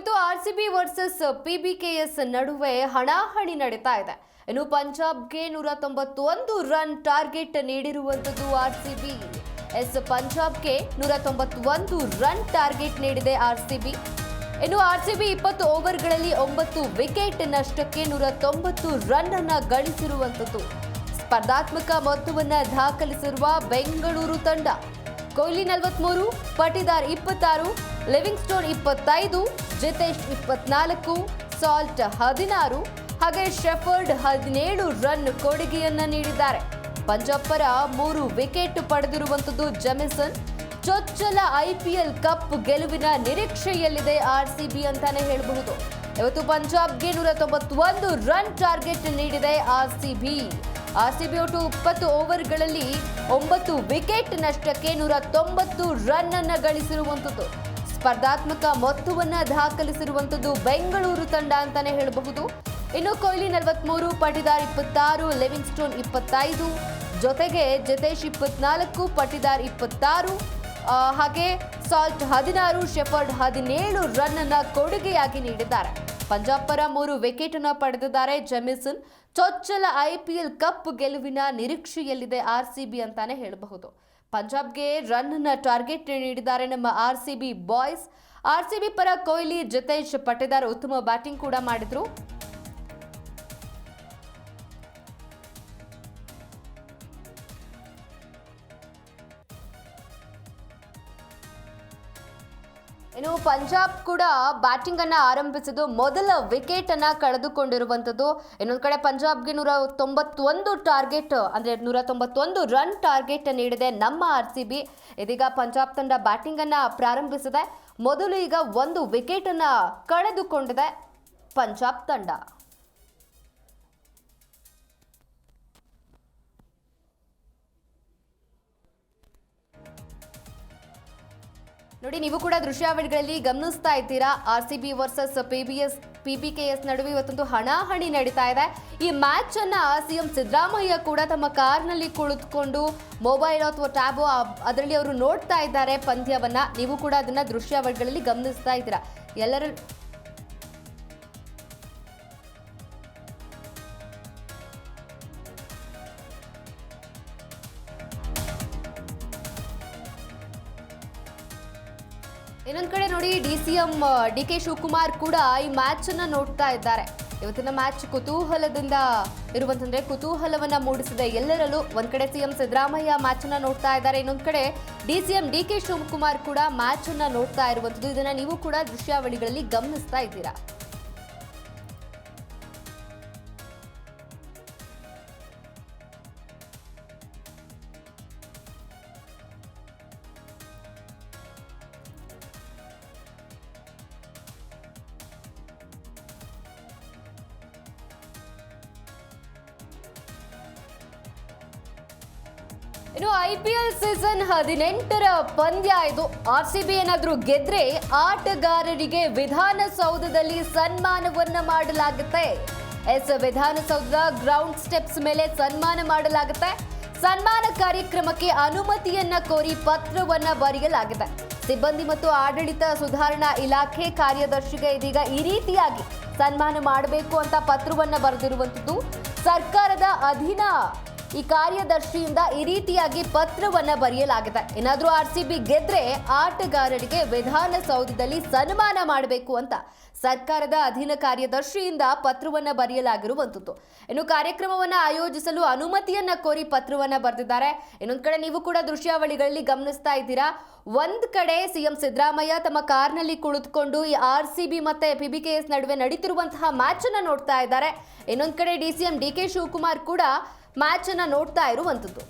ಇವತ್ತು R C B versus P B K S ನಡುವೆ ಹಣಾಹಣಿ ನಡೀತಾ ಇದೆ. ಇನ್ನು ಪಂಜಾಬ್ಗೆ ನೂರ ತೊಂಬತ್ತೊಂದು ರನ್ ಟಾರ್ಗೆಟ್ ನೀಡಿರುವಂಥದ್ದು ಆರ್ ಸಿ ಬಿ ಎಸ್ ಪಂಜಾಬ್ಗೆ ನೂರ ತೊಂಬತ್ತೊಂದು ರನ್ ಟಾರ್ಗೆಟ್ ನೀಡಿದೆ ಆರ್ ಸಿ ಬಿ ಇನ್ನು ಆರ್ ಸಿ ಬಿ ಇಪ್ಪತ್ತು ಓವರ್ಗಳಲ್ಲಿ ಒಂಬತ್ತು ವಿಕೆಟ್ ನಷ್ಟಕ್ಕೆ ನೂರ ತೊಂಬತ್ತು ರನ್ ಅನ್ನ ಗಳಿಸಿರುವಂಥದ್ದು. ಸ್ಪರ್ಧಾತ್ಮಕ ಮೊತ್ತವನ್ನು ದಾಖಲಿಸಿರುವ ಬೆಂಗಳೂರು ತಂಡ. ಕೊಹ್ಲಿ ನಲವತ್ಮೂರು ಪಟಿದಾರ್ ಇಪ್ಪತ್ತಾರು ಲಿವಿಂಗ್ ಸ್ಟೋನ್ ಇಪ್ಪತ್ತೈದು ಜಿತೇಶ್ ಇಪ್ಪತ್ನಾಲ್ಕು, ಸಾಲ್ಟ್ ಹದಿನಾರು, ಹಾಗೆ ಶೆಫರ್ಡ್ ಹದಿನೇಳು ರನ್ ಕೊಡುಗೆಯನ್ನ ನೀಡಿದ್ದಾರೆ. ಪಂಜಾಬ್ ಪರ ಮೂರು ವಿಕೆಟ್ ಪಡೆದಿರುವಂಥದ್ದು ಜಮಿಸನ್. ಚೊಚ್ಚಲ ಐಪಿಎಲ್ ಕಪ್ ಗೆಲುವಿನ ನಿರೀಕ್ಷೆಯಲ್ಲಿದೆ ಆರ್ಸಿಬಿ ಅಂತಾನೆ ಹೇಳಬಹುದು. ಇವತ್ತು ಪಂಜಾಬ್ಗೆ ನೂರ ತೊಂಬತ್ತೊಂದು ರನ್ ಟಾರ್ಗೆಟ್ ನೀಡಿದೆ ಆರ್ಸಿಬಿ ಆರ್ಸಿಬಿ ಒಟ್ಟು ಇಪ್ಪತ್ತು ಓವರ್ಗಳಲ್ಲಿ ಒಂಬತ್ತು ವಿಕೆಟ್ ನಷ್ಟಕ್ಕೆ ನೂರ ತೊಂಬತ್ತು ರನ್ ಅನ್ನು ಗಳಿಸಿರುವಂಥದ್ದು ಸ್ಪರ್ಧಾತ್ಮಕ ಮೊತ್ತವನ್ನ ದಾಖಲಿಸಿರುವಂಥದ್ದು ಬೆಂಗಳೂರು ತಂಡ ಅಂತಾನೆ ಹೇಳಬಹುದು. ಇನ್ನು ಕೊಹ್ಲಿ ನಲವತ್ಮೂರು ಪಟಿದಾರ್ ಇಪ್ಪತ್ತಾರು ಲಿವಿಂಗ್ ಸ್ಟೋನ್ ಇಪ್ಪತ್ತೈದು, ಜೊತೆಗೆ ಜತೇಶ್ ಇಪ್ಪತ್ನಾಲ್ಕು ಪಟಿದಾರ್ ಇಪ್ಪತ್ತಾರು ಹಾಗೆ ಸಾಲ್ಟ್ ಹದಿನಾರು, ಶೆಫರ್ಡ್ ಹದಿನೇಳು ರನ್ ಅನ್ನ ಕೊಡುಗೆಯಾಗಿ ನೀಡಿದ್ದಾರೆ. ಪಂಜಾಬ್ ಪರ ಮೂರು ವಿಕೆಟ್ ಅನ್ನ ಪಡೆದಿದ್ದಾರೆ ಜಮಿಸನ್. ಚೊಚ್ಚಲ ಐಪಿಎಲ್ ಕಪ್ ಗೆಲುವಿನ ನಿರೀಕ್ಷೆಯಲ್ಲಿದೆ ಆರ್ಸಿಬಿ ಅಂತಾನೆ ಹೇಳಬಹುದು. ಪಂಜಾಬ್ಗೆ ರನ್ ಅನ್ನ ಟಾರ್ಗೆಟ್ ನೀಡಿದ್ದಾರೆ ನಮ್ಮ R C B boys. R C B ಪರ ಕೊಹ್ಲಿ ಜತೇಶ್ ಪಟೇದಾರ್ ಉತ್ತಮ ಬ್ಯಾಟಿಂಗ್ ಕೂಡ ಮಾಡಿದ್ರು. ಇನ್ನು ಪಂಜಾಬ್ ಕೂಡ ಬ್ಯಾಟಿಂಗ್ ಅನ್ನ ಆರಂಭಿಸಿದ್ದು ಮೊದಲ ವಿಕೆಟ್ ಅನ್ನ ಕಳೆದುಕೊಂಡಿರುವಂತದ್ದು. ಇನ್ನೊಂದು ಕಡೆ ಪಂಜಾಬ್ಗೆ ನೂರ ತೊಂಬತ್ತೊಂದು ಟಾರ್ಗೆಟ್, ಅಂದ್ರೆ ನೂರ ತೊಂಬತ್ತೊಂದು ರನ್ ಟಾರ್ಗೆಟ್ ನೀಡಿದೆ ನಮ್ಮ ಆರ್ ಸಿ ಬಿ ಇದೀಗ ಪಂಜಾಬ್ ತಂಡ ಬ್ಯಾಟಿಂಗ್ ಅನ್ನ ಪ್ರಾರಂಭಿಸಿದೆ. ಮೊದಲು ಈಗ ಒಂದು ವಿಕೆಟ್ ಅನ್ನ ಕಳೆದುಕೊಂಡಿದೆ ಪಂಜಾಬ್ ತಂಡ. ನೋಡಿ, ನೀವು ಕೂಡ ದೃಶ್ಯಾವಳಿಗಳಲ್ಲಿ ಗಮನಿಸ್ತಾ ಇದ್ದೀರಾ? R C B versus P B S P B K S ನಡುವೆ ಇವತ್ತೊಂದು ಹಣಾಹಣಿ ನಡೀತಾ ಇದೆ. ಈ ಮ್ಯಾಚ್ ಅನ್ನ ಸಿಎಂ ಸಿದ್ದರಾಮಯ್ಯ ಕೂಡ ತಮ್ಮ ಕಾರ್ನಲ್ಲಿ ಕುಳಿತುಕೊಂಡು ಮೊಬೈಲ್ ಅಥವಾ ಟ್ಯಾಬ್ ಅದರಲ್ಲಿ ಅವರು ನೋಡ್ತಾ ಇದ್ದಾರೆ ಪಂದ್ಯವನ್ನ. ನೀವು ಕೂಡ ಅದನ್ನ ದೃಶ್ಯಾವಳಿಗಳಲ್ಲಿ ಗಮನಿಸ್ತಾ ಇದ್ದೀರಾ? ಎಲ್ಲರ ಇನ್ನೊಂದ್ ಕಡೆ ನೋಡಿ, D C M D K Shivakumar ಕೂಡ ಈ ಮ್ಯಾಚ್ ಅನ್ನ ನೋಡ್ತಾ ಇದ್ದಾರೆ. ಇವತ್ತಿನ ಮ್ಯಾಚ್ ಕುತೂಹಲದಿಂದ ಇರುವಂತಂದ್ರೆ ಕುತೂಹಲವನ್ನ ಮೂಡಿಸಿದೆ. ಎಲ್ಲರಲ್ಲೂ ಒಂದ್ ಕಡೆ ಸಿಎಂ ಸಿದ್ದರಾಮಯ್ಯ ಮ್ಯಾಚ್ ಅನ್ನ ನೋಡ್ತಾ ಇದ್ದಾರೆ. ಇನ್ನೊಂದ್ ಕಡೆ D C M, D K Shivakumar ಕೂಡ ಮ್ಯಾಚ್ ಅನ್ನ ನೋಡ್ತಾ ಇರುವಂತದ್ದು. ಇದನ್ನ ನೀವು ಕೂಡ ದೃಶ್ಯಾವಳಿಗಳಲ್ಲಿ ಗಮನಿಸ್ತಾ ಇದ್ದೀರಾ? ಇನ್ನು ಐ ಪಿ ಎಲ್ ಸೀಸನ್ ಹದಿನೆಂಟರ ಪಂದ್ಯ ಇದು. ಆರ್ ಸಿ ಬಿ ಏನಾದರೂ ಗೆದ್ರೆ ಆಟಗಾರರಿಗೆ ವಿಧಾನಸೌಧದಲ್ಲಿ ಸನ್ಮಾನವನ್ನ ಮಾಡಲಾಗುತ್ತೆ. ಎಸ್ ವಿಧಾನಸೌಧದ ಗ್ರೌಂಡ್ ಸ್ಟೆಪ್ಸ್ ಮೇಲೆ ಸನ್ಮಾನ ಮಾಡಲಾಗುತ್ತೆ. ಸನ್ಮಾನ ಕಾರ್ಯಕ್ರಮಕ್ಕೆ ಅನುಮತಿಯನ್ನ ಕೋರಿ ಪತ್ರವನ್ನ ಬರೆಯಲಾಗಿದೆ. ಸಿಬ್ಬಂದಿ ಮತ್ತು ಆಡಳಿತ ಸುಧಾರಣಾ ಇಲಾಖೆ ಕಾರ್ಯದರ್ಶಿಗೆ ಇದೀಗ ಈ ರೀತಿಯಾಗಿ ಸನ್ಮಾನ ಮಾಡಬೇಕು ಅಂತ ಪತ್ರವನ್ನ ಬರೆದಿರುವಂತದ್ದು ಸರ್ಕಾರದ ಅಧೀನ ಈ ಕಾರ್ಯದರ್ಶಿಯಿಂದ ಈ ರೀತಿಯಾಗಿ ಪತ್ರವನ್ನ ಬರೆಯಲಾಗಿದೆ. ಏನಾದರೂ ಆರ್ ಸಿ ಬಿ ಗೆದ್ರೆ ಆಟಗಾರರಿಗೆ ವಿಧಾನಸೌಧದಲ್ಲಿ ಸನ್ಮಾನ ಮಾಡಬೇಕು ಅಂತ ಸರ್ಕಾರದ ಅಧೀನ ಕಾರ್ಯದರ್ಶಿಯಿಂದ ಪತ್ರವನ್ನ ಬರೆಯಲಾಗಿರುವಂಥದ್ದು ಇನ್ನು ಕಾರ್ಯಕ್ರಮವನ್ನ ಆಯೋಜಿಸಲು ಅನುಮತಿಯನ್ನ ಕೋರಿ ಪತ್ರವನ್ನ ಬರೆದಿದ್ದಾರೆ. ಇನ್ನೊಂದು ಕಡೆ ನೀವು ಕೂಡ ದೃಶ್ಯಾವಳಿಗಳಲ್ಲಿ ಗಮನಿಸ್ತಾ ಇದ್ದೀರಾ. ಒಂದ್ ಕಡೆ ಸಿಎಂ ಸಿದ್ದರಾಮಯ್ಯ ತಮ್ಮ ಕಾರ್ನಲ್ಲಿ ಕುಳಿತುಕೊಂಡು ಈ ಆರ್ ಸಿ ಬಿ ಮತ್ತೆ ಪಿ ಬಿ ಕೆ ಎಸ್ ನಡುವೆ ನಡೀತಿರುವಂತಹ ಮ್ಯಾಚ್ ಅನ್ನ ನೋಡ್ತಾ ಇದ್ದಾರೆ. ಇನ್ನೊಂದ್ ಕಡೆ D C M D K Shivakumar ಕೂಡ ಮ್ಯಾಚ್ ಅನ್ನ ನೋಡ್ತಾ ಇರುವಂತದ್ದು